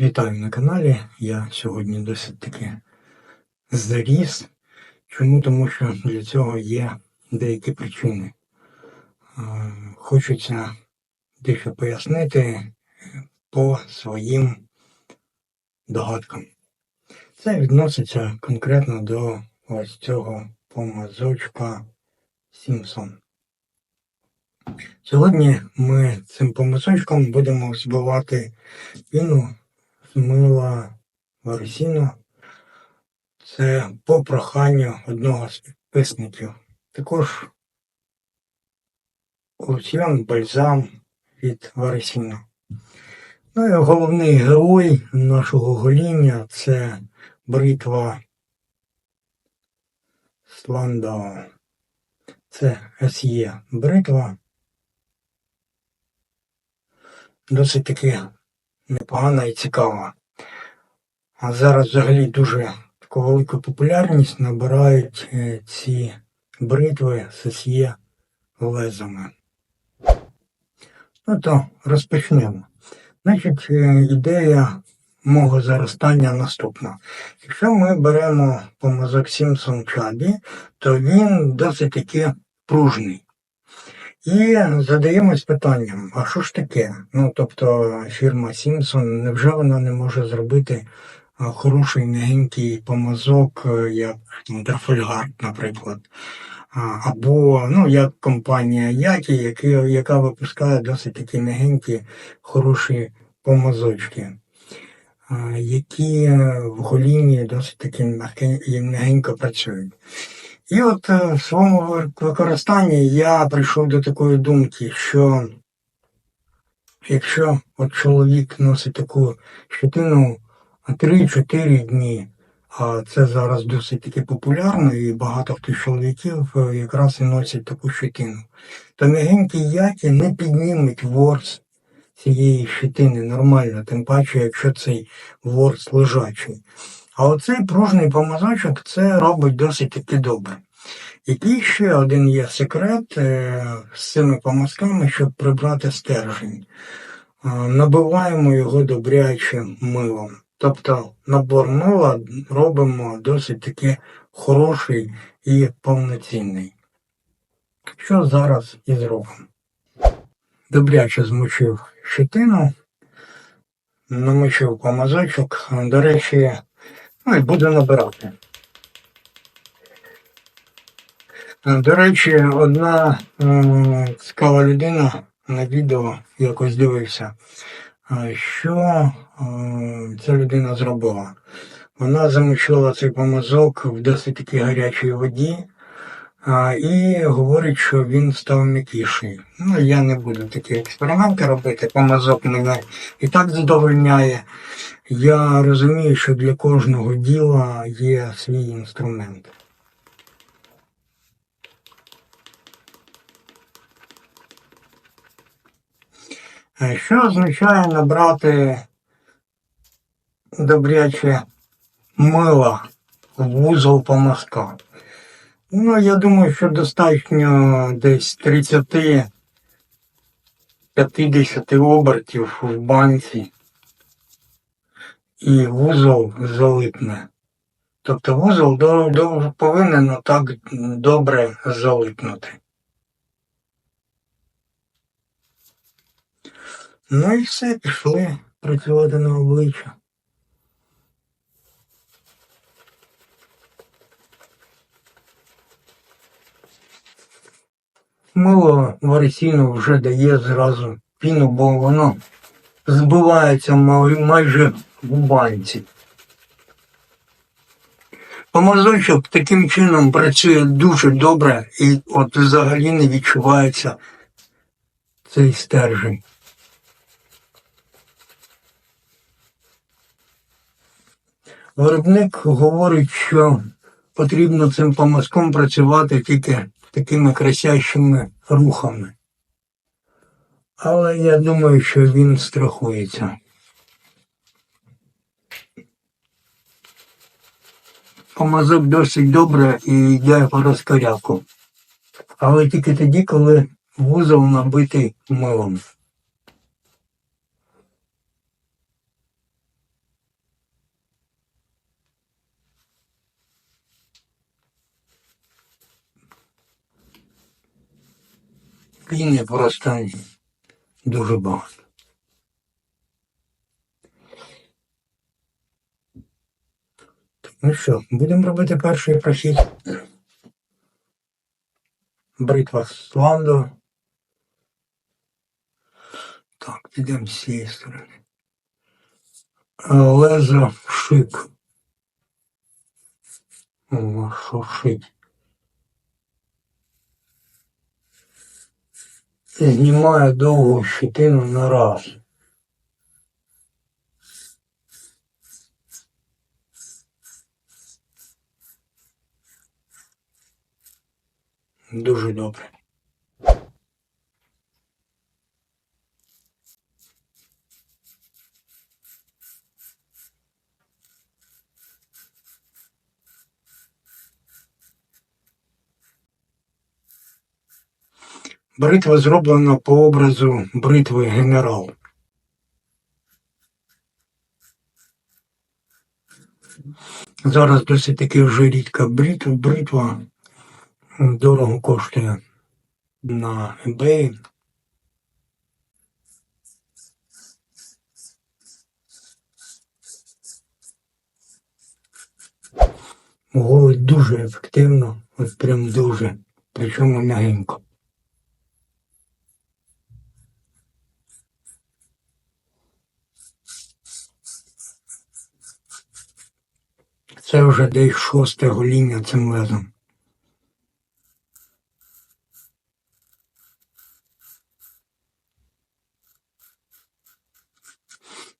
Вітаю на каналі. Я сьогодні досить таки заріс. Чому? Тому що для цього є деякі причини. Хочеться дещо пояснити по своїм догадкам. Це відноситься конкретно до ось цього помазочка Сімсон. Сьогодні ми цим помазочком будемо збивати піну мила Варсіно. Це по проханню одного з підписників. Також лосьйон бальзам від Варсіно. Ну і головний герой нашого гоління це бритва Сландау. Це SE бритва. Досить таки непогана і цікава. А зараз взагалі дуже таку велику популярність набирають е, ці бритви SE лезами. Ну то розпочнемо. Значить, е, ідея мого заростання наступна. Якщо ми беремо помазок Сімсон Чабі, то він досить таки пружний. І задаємось питанням, а що ж таке? Ну, тобто фірма Сімсон, невже вона не може зробити хороший м'ягенький помазок, е, як там, Трафальгард, наприклад. Або ну, як компанія Які, які, яка випускає досить такі м'ягенькі, хороші помазочки, які в голіні досить таки м'ягенько працюють. І от е, в своєму використанні я прийшов до такої думки, що якщо от чоловік носить таку щетину 3-4 дні, а це зараз досить таки популярно, і багато з чоловіків е, якраз і носять таку щетину, то м'ягенькі яки не піднімуть ворс цієї щетини нормально, тим паче, якщо цей ворс лежачий. А оцей пружний помазочок це робить досить таки добре. Який ще один є секрет е, з цими помазками, щоб прибрати стержень. Е, Набиваємо його добряче милом. Тобто набор мила робимо досить таки хороший і повноцінний. Що зараз і зробимо? Добряче змочив щетину, намочив помазочок. До речі, ну і буду набирати. До речі, одна цікава людина на відео якось дивився, що ця людина зробила. Вона замочила цей помазок в досить таки гарячій воді і говорить, що він став м'якіший. Ну, я не буду такі експерименти робити, помазок мене і так задовольняє. Я розумію, що для кожного діла є свій інструмент. Е, Що означає набрати добряче мила вузол помазка? Ну, я думаю, що достатньо десь 30-50 обертів в банці і вузол залипне. Тобто вузол повинен отак добре залипнути. Ну і все, пішли працювати на обличчя. Мило варисіну вже дає зразу піну, бо воно збивається май- майже в банці. Помазочок таким чином працює дуже добре і от взагалі не відчувається цей стержень. Виробник говорить, що потрібно цим помазком працювати тільки такими красящими рухами. Але я думаю, що він страхується. Помазок досить добре і йде по розкоряку. Але тільки тоді, коли вузол набитий милом. Піни просто дуже багато. Ну що, будемо робити перший прохід. Бритва з ланду. Так, підемо з цієї сторони. Лезо шик. О, що шить. Знімає довгу щетину на раз. Дуже добре. Бритва зроблена по образу бритви генерал. Зараз досить таки вже рідка бритва, бритва дорого коштує на eBay. Голить дуже ефективно, от прям дуже, причому м'ягенько. Це вже десь шосте гоління цим лезом.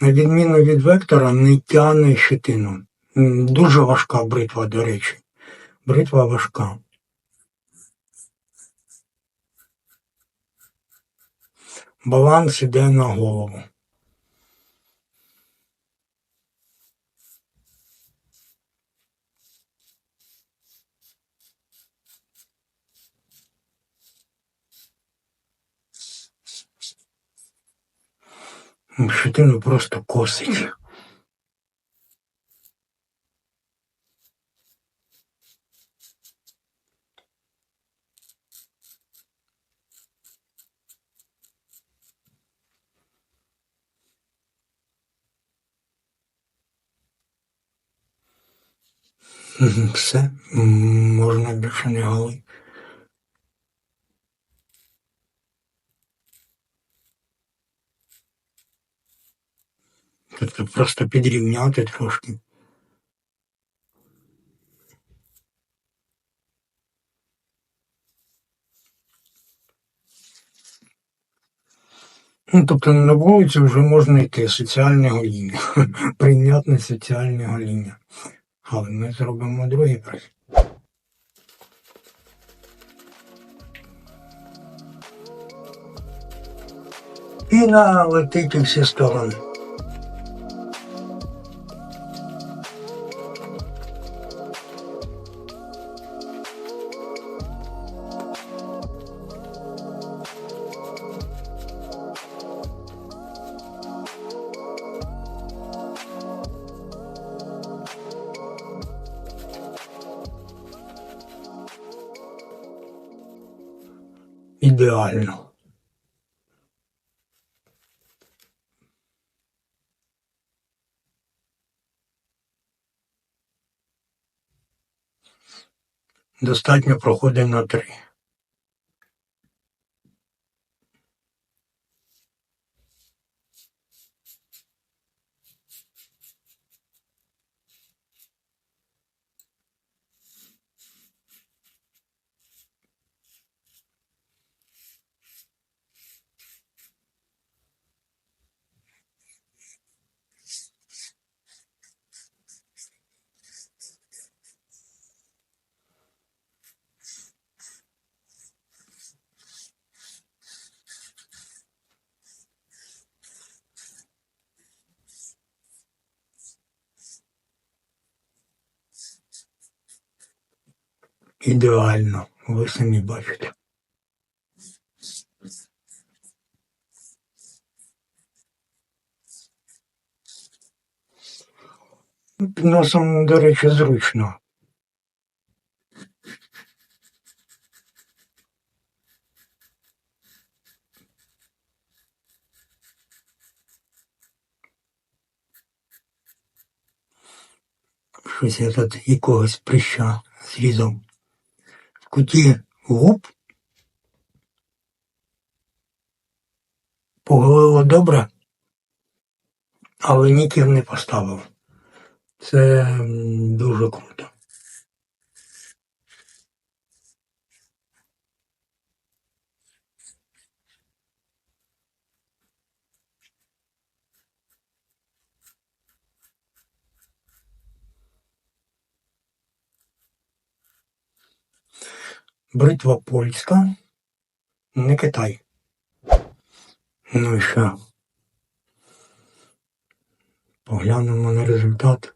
На відміну від вектора, не тягне щитину. Дуже важка бритва, до речі. Бритва важка. Баланс іде на голову. Щитину просто косить. Все, можна більше не галити. Тобто просто підрівняти трошки. Ну, тобто на вулиці вже можна йти соціальне гоління, прийнятне соціальне гоління. Але ми зробимо другий прохід. Піна летить у всі сторони. Ідеально. Достатньо проходимо на три. ідеально, ви самі бачите. Під носом, до речі, зручно. Щось я тут якогось прища зрізав. Куті губ. Поголило добре, але ніків не поставив. Це дуже круто. Бритва польська, не Китай. Ну і що? Поглянемо на результат.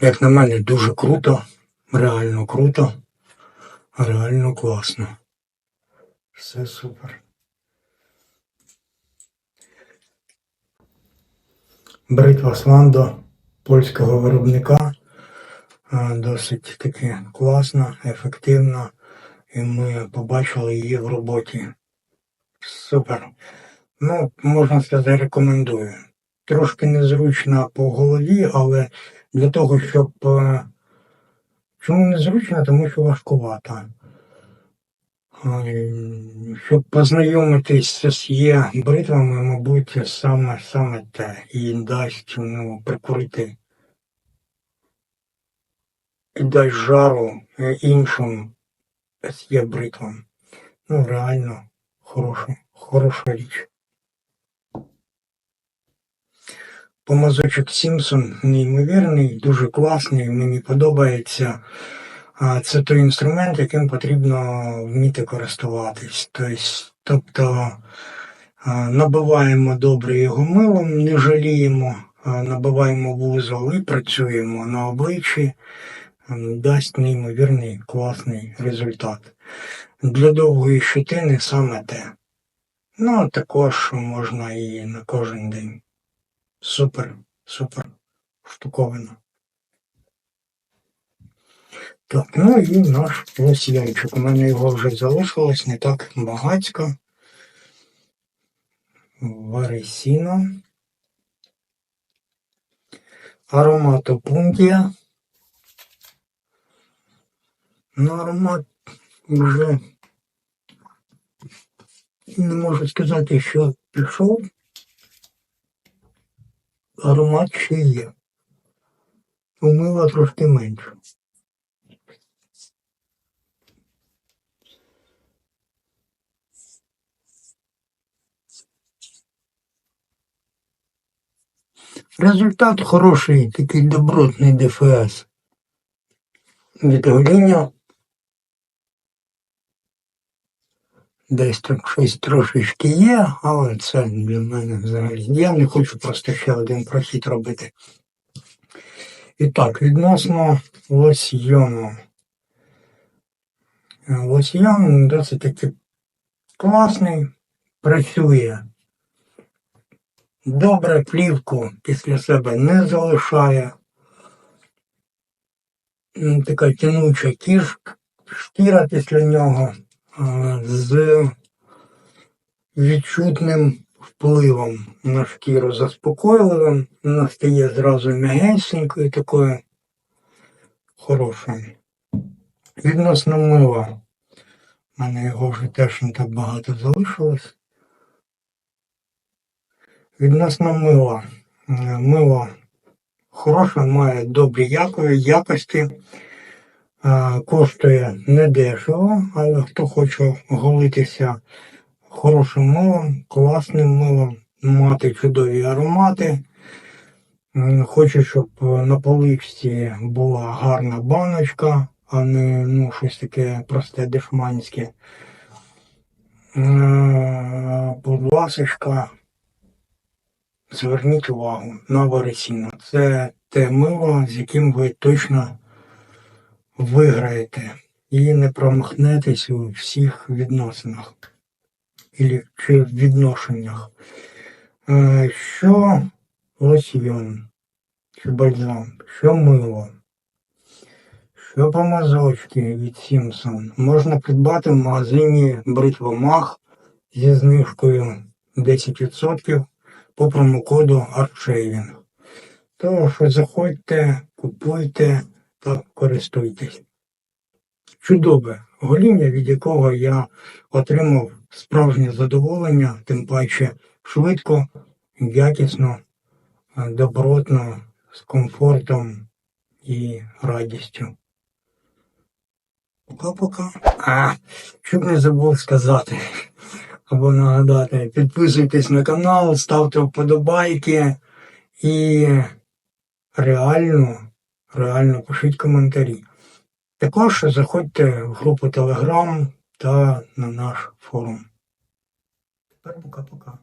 Як на мене, дуже круто, реально круто, реально класно. Все супер. Бритва Сландо польського виробника. Досить таки класна, ефективна. І ми побачили її в роботі. Супер. Ну, можна сказати, рекомендую. Трошки незручна по голові, але для того, щоб. е, Чому незручна? Тому що важкувата. Ай, Щоб познайомитись з є бритвами, мабуть, саме, саме те. І дасть ну, прикурити. І дасть жару е, іншим є бритвам. Ну, реально хороша, хороша річ. Помазочок Сімпсон неймовірний, дуже класний, мені подобається. Це той інструмент, яким потрібно вміти користуватись. Тобто, набиваємо добре його милом, не жаліємо, набиваємо вузол і працюємо на обличчі. Дасть неймовірний класний результат. Для довгої щетини саме те. Ну, а також можна і на кожен день. Супер, супер штуковина. Так, ну і наш лосьянчик. У мене його вже залишилось не так багацько. Варисіно. Ароматопунктія. Ну, аромат вже не можу сказати, що пішов. Аромат ще є. У мила трошки менше. Результат хороший, такий добротний ДФС. Від гоління десь так щось трошечки є, але це для мене взагалі. Я не хочу просто ще один прохід робити. І так, відносно лосьйону. Лосьйон досить таки класний, працює. Добре плівку після себе не залишає. Така тянуча кіш, шкіра після нього з відчутним впливом на шкіру заспокійливим. Вона стає зразу м'ягенькою такою хорошою. Відносно мила. У мене його вже теж не так багато залишилось. Відносно мила. Мило хороше, має добрі якості, коштує недешево, але хто хоче голитися хорошим милом, класним милом, мати чудові аромати, м, хоче, щоб на поличці була гарна баночка, а не ну, щось таке просте дешманське. Будь ласочка, Зверніть увагу на Варисіно. Це те мило, з яким ви точно виграєте і не промахнетесь у всіх відносинах чи відношеннях. Е, Що лосьйон, чи бальзам, що мило, Шльопомазочки від Simpson можна придбати в магазині Бритва Мах зі знижкою 10% по промокоду ARCHAVING. Тож заходьте, купуйте та користуйтесь. Чудове гоління, від якого я отримав справжнє задоволення, тим паче швидко, якісно, добротно, з комфортом і радістю. Пока-пока. А, щоб не забув сказати або нагадати, підписуйтесь на канал, ставте вподобайки і реально, реально пишіть коментарі. Також заходьте в групу Telegram та на наш форум. Тепер пока-пока.